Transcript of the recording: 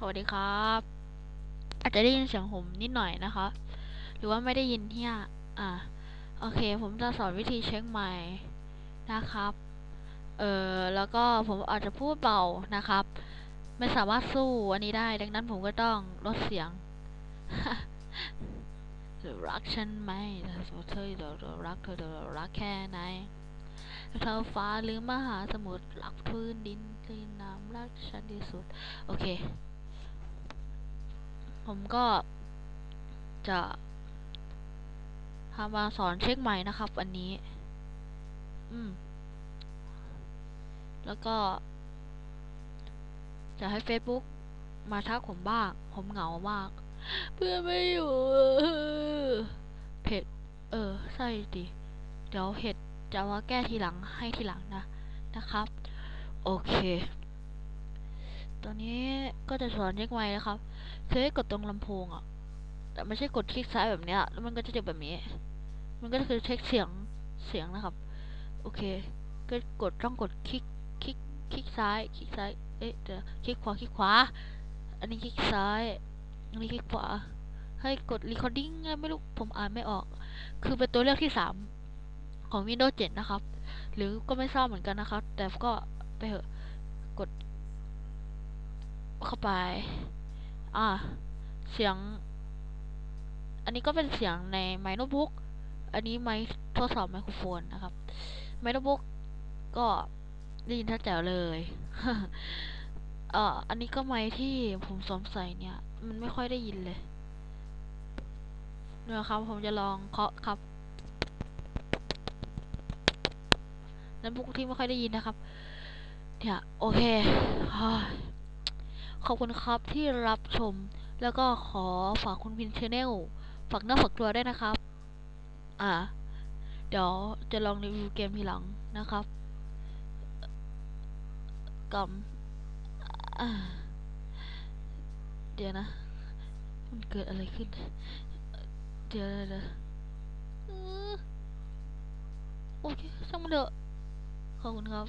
สวัสดีครับ อาจจะได้ยินเสียงผมนิดหน่อยนะคะ หรือว่าไม่ได้ยินที่อะอ่าโอเค ผมจะสอนวิธีเช็คไมค์นะครับ เออแล้วก็ผมอาจจะพูดเบานะครับ ไม่สามารถสู้อันนี้ได้ ดังนั้นผมก็ต้องลดเสียงเธอรักฉันไหมเธอเธอเธอเธอรักเธอเธอรักแค่ไหนเธอฟ้าหรือมหาสมุทรรักพื้นดินคลืนน้ำรักฉันที่สุด โอเค ผมก็จะทำมาสอนเช็คใหม่นะครับอันนี้ อืม แล้วก็ จะให้ Facebook มาทักผมบ้าง ผมเหงามาก เพื่อนไม่อยู่ เพจเออ ใช่ดิ เดี๋ยวเพจจะมาแก้ทีหลังให้ทีหลังนะ นะครับ โอเค ตอนนี้ก็จะสอนเช็คไมค์นะครับคือให้กดตรงลำโพงอะ แต่ไม่ใช่กดคลิกซ้ายแบบเนี้ย แล้วมันก็จะเจอแบบนี้ มันก็คือเช็คเสียงเสียงนะครับ โอเค ก็กดต้องกดคลิกคลิกคลิกซ้ายคลิกซ้าย เอ๊ะเดี๋ยวคลิกขวาคลิกขวา อันนี้คลิกซ้าย อันนี้คลิกขวา ให้กด recording อะไรไม่รู้ผมอ่านไม่ออก คือเป็นตัวเลือกที่สามของ Windows 7 นะครับ หรือก็ไม่ทราบเหมือนกันนะครับ แต่ก็ไปเถอะ กด เข้าไป อ่า เสียง อันนี้ก็เป็นเสียงในไมโนบุ๊กอันนี้ไมค์ทดสอบไมโครโฟนนะครับ ไมโนบุ๊กก็ได้ยินชัดแจ๋วเลยเอ่ออันนี้ก็ไมค์ที่ผมสวมใส่เนี่ย มันไม่ค่อยได้ยินเลยเดี๋ยวครับผมจะลองเคาะครับนั้นพวกที่ไม่ค่อยได้ยินนะครับ เนี่ย โอเค ขอบคุณครับที่รับชม แล้วก็ขอฝากคุณพินชแนลฝากเนื้อฝากตัวด้วยนะครับ อ่า เดี๋ยวจะลองรีวิวเกมทีหลังนะครับกำเดี๋ยวนะ มันเกิดอะไรขึ้น เดี๋ยวเดี๋ยวโอเคช่างมันเถอะขอบคุณครับ